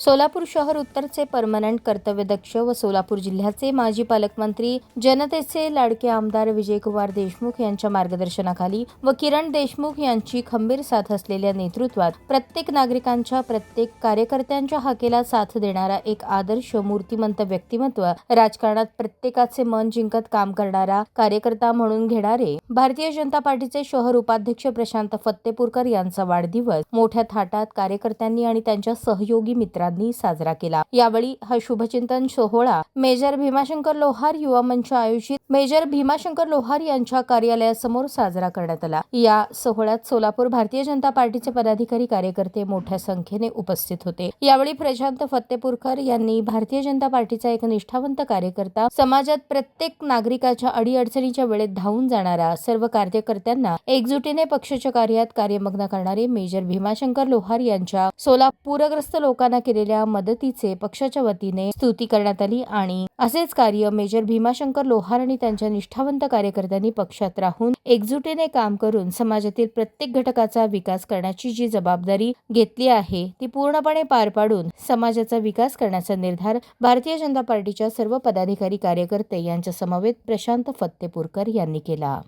Solapur शहर उत्तरचे permanent कर्तव्यदक्ष व सोलापूर जिल्ह्याचे माजी पालकमंत्री जनतेचे लाडके आमदार विजयकुमार देशमुख यांच्या मार्गदर्शनाखाली व किरण देशमुख यांची खंबीर साथ असलेल्या नेतृत्वात प्रत्येक नागरिकांच्या प्रत्येक कार्यकर्त्यांच्या हाकेला साथ देणारा एक आदर्श मूर्तिमंत व्यक्तिमत्व राजकारणात प्रत्येकाचे मन जिंकत काम करणारा कार्यकर्ता म्हणून घेणारे. भारतीय जनता पार्टीचे शहर उपाध्यक्ष प्रशांत फत्तेपूरकर यांचा वाढदिवस. मोठ्या थाटात कार्यकर्त्यांनी आणि त्यांच्या सहयोगी मित्रांनी साजरा केला. यावेळी हा शुभचिंतन सोहळा मेजर भीमाशंकर लोहार युवा मंच आयोजित मेजर भीमाशंकर लोहार यांच्या कार्यालयासमोर साजरा करण्यात आला. या सोहळ्यात सोलापूर भारतीय जनता पार्टीचे पदाधिकारी कार्यकर्ते मोठ्या संख्येने उपस्थित होते. यावेळी प्रशांत फत्तेपूरकर यांनी भारतीय जनता पार्टीचा एक निष्ठावंत कार्यकर्ता समाजात प्रत्येक नागरिकाच्या अडीअडचणीच्या वेळेत धावून जाणारा सर्व कार्यकर्त्यांना एकजुटीने पक्षाच्या कार्यात कार्यमग्न करणारे मेजर भीमाशंकर लोहार यांच्या सोलापूरग्रस्त लोकांना केले केलेल्या मदतीचे पक्षाच्या वतीने स्तुती करण्यात आली आणि असेच कार्य मेजर भीमाशंकर लोहार आणि त्यांच्या निष्ठावंत कार्यकर्त्यांनी पक्षात राहून एकजुटीने काम करून समाजातील प्रत्येक घटकाचा विकास करण्याची जी जबाबदारी घेतली आहे ती पूर्णपणे पार पाडून समाजाचा विकास करण्याचा निर्धार भारतीय जनता पार्टीच्या सर्व पदाधिकारी कार्यकर्ते यांच्या समवेत प्रशांत फत्तेपूरकर यांनी केला.